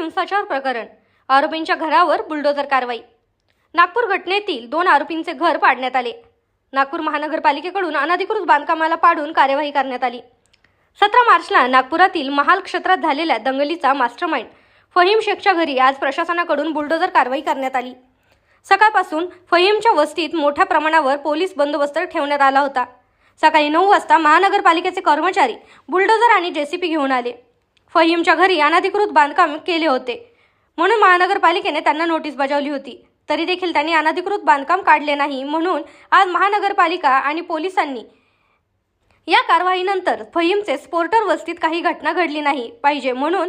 हिंसाचार प्रकरण. आरोपींच्या घरावर बुलडोजर कारवाई. नागपूर घटनेतील दोन आरोपींचे घर पाडण्यात आले. नागपूर महानगरपालिकेकडून अनधिकृत बांधकामाला पाडून कार्यवाही करण्यात आली. सतरा मार्चला नागपुरातील महाल क्षेत्रात झालेल्या दंगलीचा मास्टरमाइंड फहीम शेखच्या घरी आज प्रशासनाकडून बुलडोजर कारवाई करण्यात आली. सकाळपासून फहीमच्या वस्तीत मोठ्या प्रमाणावर पोलीस बंदोबस्त ठेवण्यात आला होता. सकाळी नऊ वाजता महानगरपालिकेचे कर्मचारी बुलडोजर आणि जेसीपी घेऊन आले. फहीमच्या घरी अनधिकृत बांधकाम केले होते. म्हणून महानगरपालिकेने त्यांना नोटीस बजावली होती. तरी देखील त्यांनी अनधिकृत बांधकाम काढले नाही म्हणून आज महानगरपालिका आणि पोलिसांनी या कारवाईनंतर फहीमचे स्पोर्टर वस्तीत काही घटना घडली नाही पाहिजे म्हणून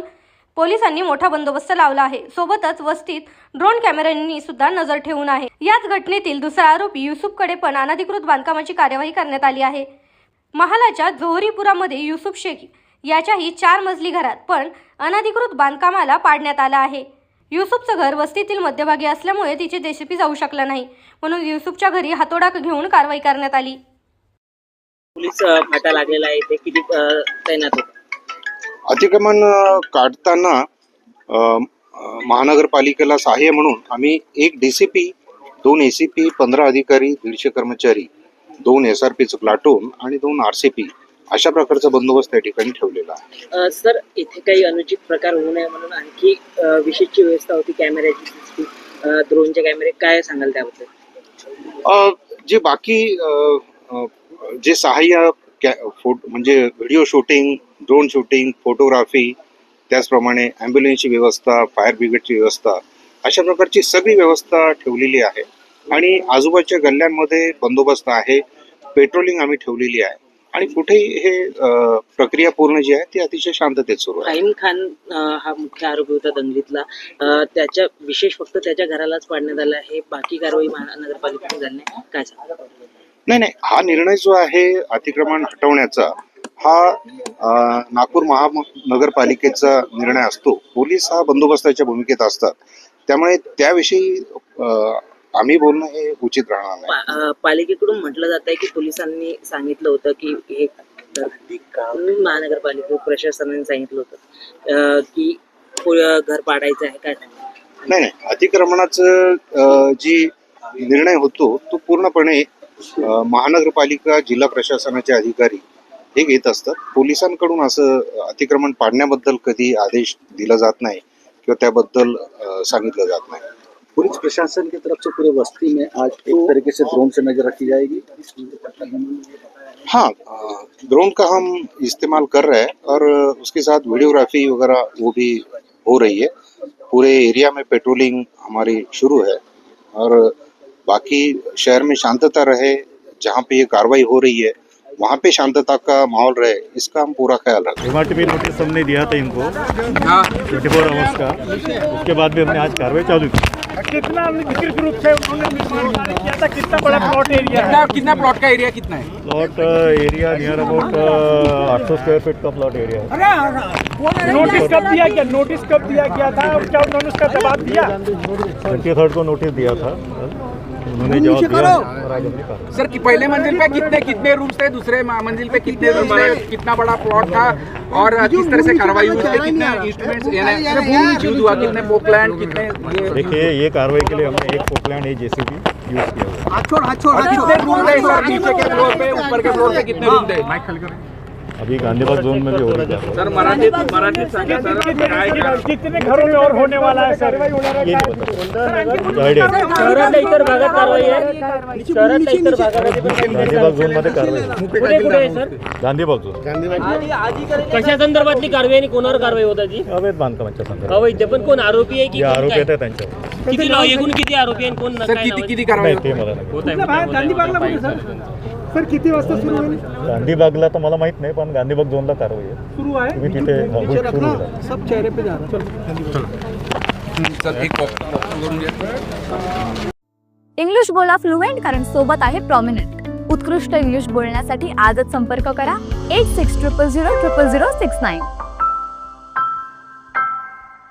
पोलिसांनी मोठा बंदोबस्त लावला आहे. सोबतच वस्तीत ड्रोन कॅमेऱ्यांनी सुद्धा नजर ठेवून आहे. याच घटनेतील दुसरा आरोपी युसुफकडे पण अनधिकृत बांधकामाची कार्यवाही करण्यात आली आहे. महालाच्या जोहरीपुरामध्ये युसुफ शेख याच्याही चार मजली घरात पण अनधिकृत बांधकामाला पाडण्यात आला आहे. युसुफचं घर वस्तीतील मध्यभागी असल्यामुळे तिचे जेसीपी जाऊ शकला नाही. म्हणून युसुफच्या घरी हातोडा घेऊन कारवाई करण्यात आली. पोलीस फाटा लागलेला आहे. ते किती तैनात होते? अतिक्रमण काढताना महानगरपालिकेला सहाय्य म्हणून आम्ही एक डीसीपी दोन एसीपी पंधरा अधिकारी दीडशे कर्मचारी दोन एस आर पीचं प्लाटून आणि दोन आर सी पी अशा प्रकारचा बंदोबस्त त्या ठिकाणी ठेवलेला आहे. अ, सर इथे काही अनुचित प्रकार होऊ नये म्हणून आणखी अ, विशेषची व्यवस्था होती कॅमेऱ्याची अ, ड्रोनचे कॅमेरे. काय सांगाल त्याबद्दल? अ, जे बाकी अ, अ, जे सहाय्य कॅ फोट म्हणजे video shooting drone shooting photography त्याचप्रमाणे ॲम्ब्युलन्सची व्यवस्था फायर ब्रिगेडची व्यवस्था अशा प्रकारची सगळी व्यवस्था ठेवलेली आहे. आणि आजूबाजूच्या गल्ल्यांमध्ये बंदोबस्त आहे. पेट्रोलिंग आम्ही ठेवलेली आहे. आणि कुठेही हे प्रक्रिया पूर्ण जी आहे ती अतिशय शांततेत सुरू आहे. खान हा मुख्य आरोपी होता दंगलीतला. त्याच्या विशेष फक्त त्याच्या घरालाच पाडण्यात आलं आहे. बाकी कारवाई महानगरपालिकेने झाली नाही. काय नाही नाही. हा निर्णय जो आहे अतिक्रमण हटवण्याचा हा नागपूर महानगरपालिकेचा निर्णय असतो. पोलीस हा बंदोबस्ताच्या भूमिकेत असतात. त्यामुळे त्याविषयी आम्ही बोलणं हे उचित राहणार नाही. पा- अ, पालिकेकडून म्हटलं जात आहे की पोलिसांनी सांगितलं होतं की हे महानगरपालिका प्रशासनाने सांगितलं होतं. अ, की पु- घर पाडायचं आहे काय नाही नाही. अतिक्रमणाचं अ, जी निर्णय होतो तो पूर्णपणे अ, महानगरपालिका जिल्हा प्रशासनाचे अधिकारी हे घेत असतात. पोलिसांकडून असं अतिक्रमण पाडण्याबद्दल कधी आदेश दिला जात नाही किंवा त्याबद्दल अ, सांगितलं जात नाही. पुलिस प्रशासन की तरफ़ से पूरे बस्ती में आज एक तरीके से ड्रोन से नज़र रखी जाएगी। हाँ ड्रोन का हम इस्तेमाल कर रहे हैं और उसके साथ वीडियोग्राफी वगैरह वो भी हो रही है। पूरे एरिया में पेट्रोलिंग हमारी शुरू है और बाकी शहर में शांतता रहे जहाँ पे ये कार्रवाई हो रही है वहाँ पे शांतता का माहौल रहे इसका हम पूरा ख्याल रखें। एम नोटिस हमने दिया था इनको। ट्वेंटी फोर आवर्स का। उसके बाद भी हमने आज कार्रवाई चालू की। कितना विस्तृत रूप से उन्होंने निर्माण किया था? कितना बड़ा प्लॉट एरिया है? कितना कितना प्लॉट का एरिया कितना है? प्लॉट एरिया नियर अबाउट आठ सौ स्क्वायर फीट का प्लॉट एरिया है। नोटिस कब दिया गया? नोटिस कब दिया गया था और क्या उन्होंने उसका जवाब दिया? ट्वेंटी थर्ड को नोटिस दिया था। उन्होंने जवाब दिया। सर कि पहले मंजिल पे कितने कितने रूम्स थे? दूसरे मंजिल पे कितने रूम्स थे? कितना बड़ा प्लॉट था? और किस तरह से कार्रवाई हुई है कितने इंस्ट्रूमेंट्स यूज़ हुआ कितने पोकलैंड कितने ये देखिए ये कार्रवाई के लिए हमने एक पोकलैंड एक जेसीबी यूज़ किया हुआ है। कितने रूम थे सर नीचे के फ्लोर पे ऊपर के फ्लोर पे कितने रूम थे? अभी गांधीबाग जोन में भी हो रही कार्रवाई सर मराठीत मराठीत सांगा सर काय कितने घरों में और होने वाला है सर। ये. शहरातल्या इतर भागात कारवाई आहे। शहरातल्या इतर गांधीबाग झोनमध्ये कारवाई. कुठे कुठे आहे सर। गांधीबाग झोन कशा संदर्भातली कारवाई आणि कोणावर कारवाई होत आहे ती अवैध बांधकामाच्या संदर्भात. अवैध पण कोण आरोपी आहे की जे कोण आरोप काय? आहे त्यांच्यावर. किती नाव एकूण किती आरोपी आहे आणि कोण सर काय किती नाव किती कारवाई नाही ते मला नाही होत आहे, होत आहे, होत आहे, होत आहे, होत आहे. सर किती वाजता सुरू होईल? गांधीबागला तर मला माहीत नाही पण गांधीबाग झोनला कारवाई आहे सुरू आहे? तुम्ही तिथे हो, सुरू सब चेहरे पे जा रहा है. सर एक करून घ्या इंग्लिश बोला फ्लुएंट कारण सोबत आहे प्रॉमिनंट उत्कृष्ट इंग्लिश बोलण्यासाठी आजच संपर्क करा. Eight six triple zero triple zero six nine